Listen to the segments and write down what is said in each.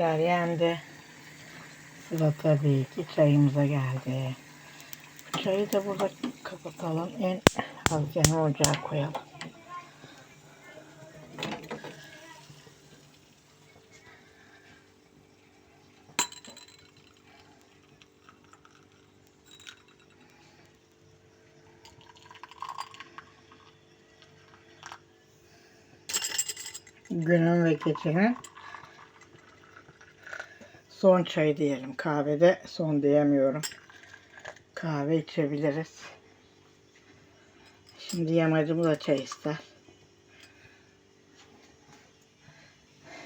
Yemekler yendi. Sıra tabii ki çayımıza geldi. Çayı da burada kapatalım. En az yana ocağa koyalım. Günün ve gecenin son çay diyelim. Kahvede son diyemiyorum. Kahve içebiliriz. Şimdi yamacım da çay ister.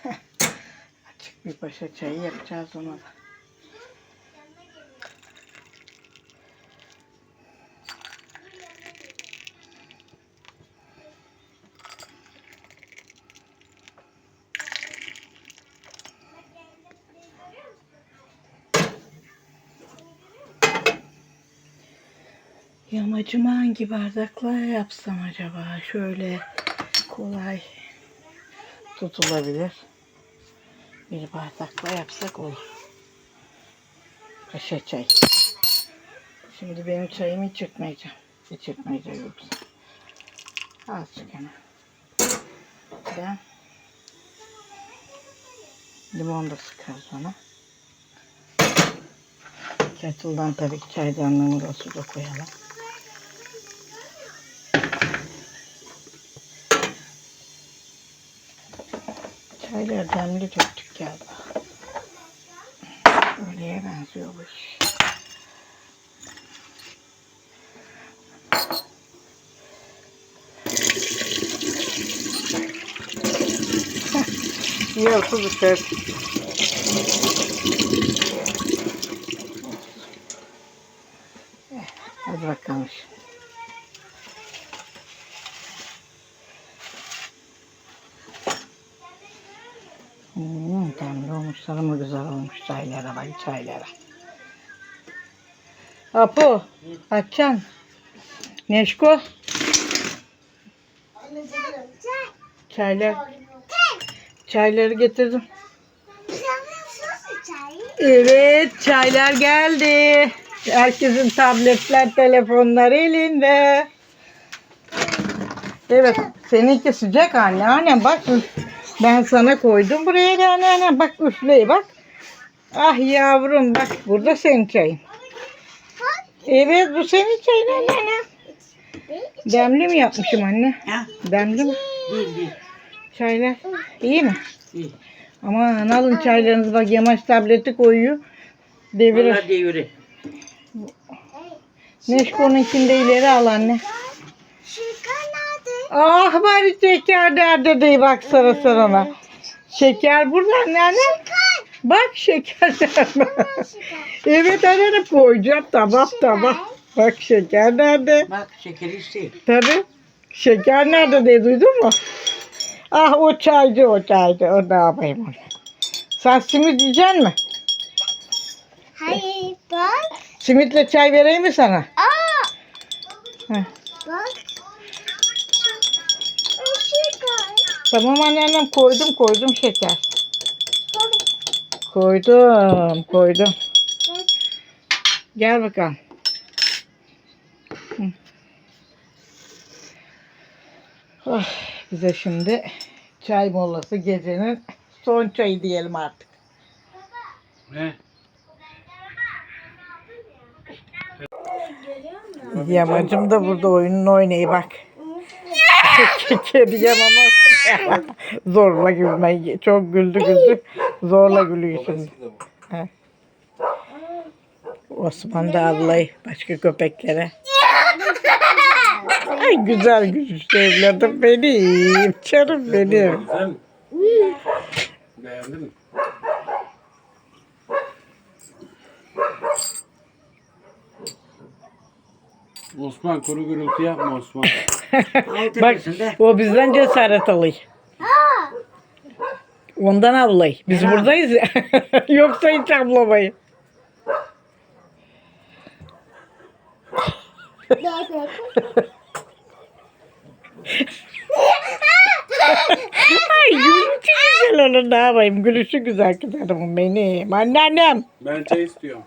Açık bir paşa çayı yapacağız ona da. Yamacımı hangi bardakla yapsam acaba? Şöyle kolay tutulabilir. Bir bardakla yapsak olur. Kaşe çay. Şimdi benim çayımı içirtmeyeceğim. İçirtmeyeceğim yoksa. Azıcık hemen. Ben limon da sıkarız ona. Kettle'dan tabii ki çaydanlığımı da su koyalım. Çaylar demli döktük galiba. Öyleye benziyor bu iş. Yok bu sefer. Eh, Hadi bakalım. şimdi. Hmm, demli olmuş. mı güzel olmuş çaylara bak çaylara. Apo, açan. Neşko, çaylar. Çayları getirdim. Evet, çaylar geldi. Herkesin tabletler, telefonlar elinde. Evet, seninki sıcak anne. Annem bak ben sana koydum buraya da anne, anne bak üfleyi bak. Ah yavrum bak burada senin çayın. Evet bu senin çayın anne anne. Demli mi yapmışım anne? Ha? Demli mi? Değil değil. Çaylar iyi mi? İyi. Aman alın çaylarınızı bak yamaç tableti koyuyor. Devirir. Vallahi deviri. Neşko'nunkini de ileri al anne. Ah bari şeker nerede değil bak sıra sırana. Şeker burada anne anne. Bak şeker nerede? evet anne koyacağım tamam tamam. Bak şeker nerede? Bak şekeri isteyin. Tabii. Şeker nerede diye duydun mu? Ah o çaycı o çaycı. O ne yapayım onu. Sen simit yiyecek mi? Hayır bak. Simitle çay vereyim mi sana? Aa Heh. bak. Şeker. Tamam anneannem koydum koydum şeker. Koydum koydum. Gel bakalım. Oh, bize şimdi çay molası gecenin son çayı diyelim artık. Ne? Yamacım da burada oyununu oynayı bak. Kedi yamama. Zorla gülmeyi. Çok güldü güldü. Zorla gülüyor şimdi. Osman da avlayı başka köpeklere. Ay güzel gülüşlü evladım benim. Canım benim. Beğendin mi? Osman kuru gürültü yapma Osman. Bak o bizden cesaret alıyor. Ondan avlay. Biz buradayız ya. Yoksa hiç avlamayı. Ay gülüşü güzel onun ne yapayım. Gülüşü güzel kızarım benim. Anneannem. Ben çay istiyorum.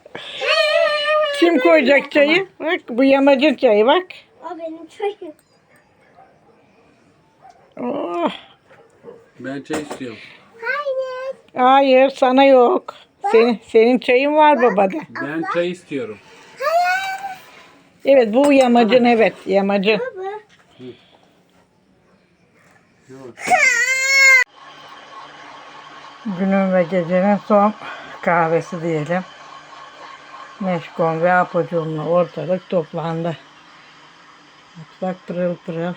Kim koyacak çayı? Bak bu yamacın çayı bak. O benim çocuğum. Oh. Ben çay istiyorum. Hayır. Hayır sana yok. Senin, senin çayın var babada. Ben çay istiyorum. Evet bu yamacın evet yamacın. Baba. Yok. Günün ve gecenin son kahvesi diyelim. Meşkon ve apocuğumla ortalık toplandı. Mutfak pırıl pırıl.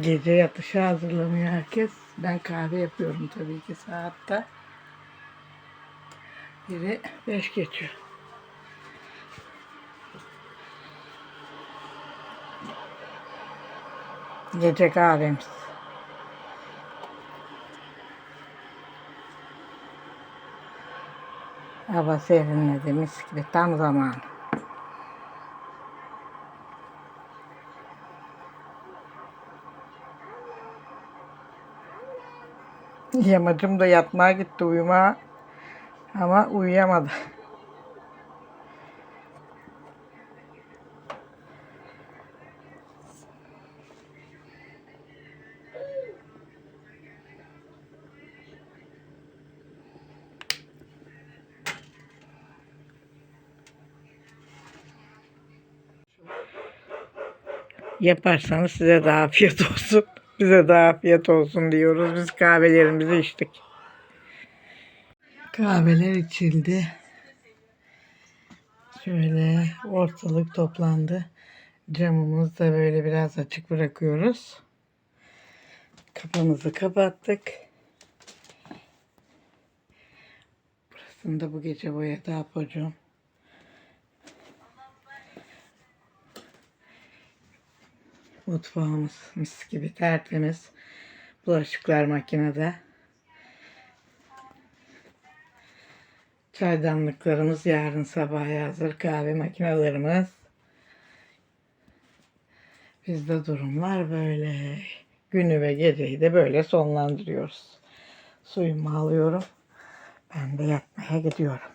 Gece yatışa hazırlanıyor herkes. Ben kahve yapıyorum tabii ki saatte. Biri beş geçiyor. Gece kahvemiz. Hava serinledi mis gibi tam zaman. Yamacım da yatmaya gitti uyuma ama uyuyamadı. Yaparsanız size de afiyet olsun. Bize de afiyet olsun diyoruz. Biz kahvelerimizi içtik. Kahveler içildi. Şöyle ortalık toplandı. Camımızı da böyle biraz açık bırakıyoruz. Kapımızı kapattık. Burasını da bu gece boyadı apocuğum. Mutfağımız mis gibi tertemiz. Bulaşıklar makinede. Çaydanlıklarımız yarın sabah hazır. Kahve makinelerimiz. Bizde durumlar böyle. Günü ve geceyi de böyle sonlandırıyoruz. Suyumu alıyorum. Ben de yatmaya gidiyorum.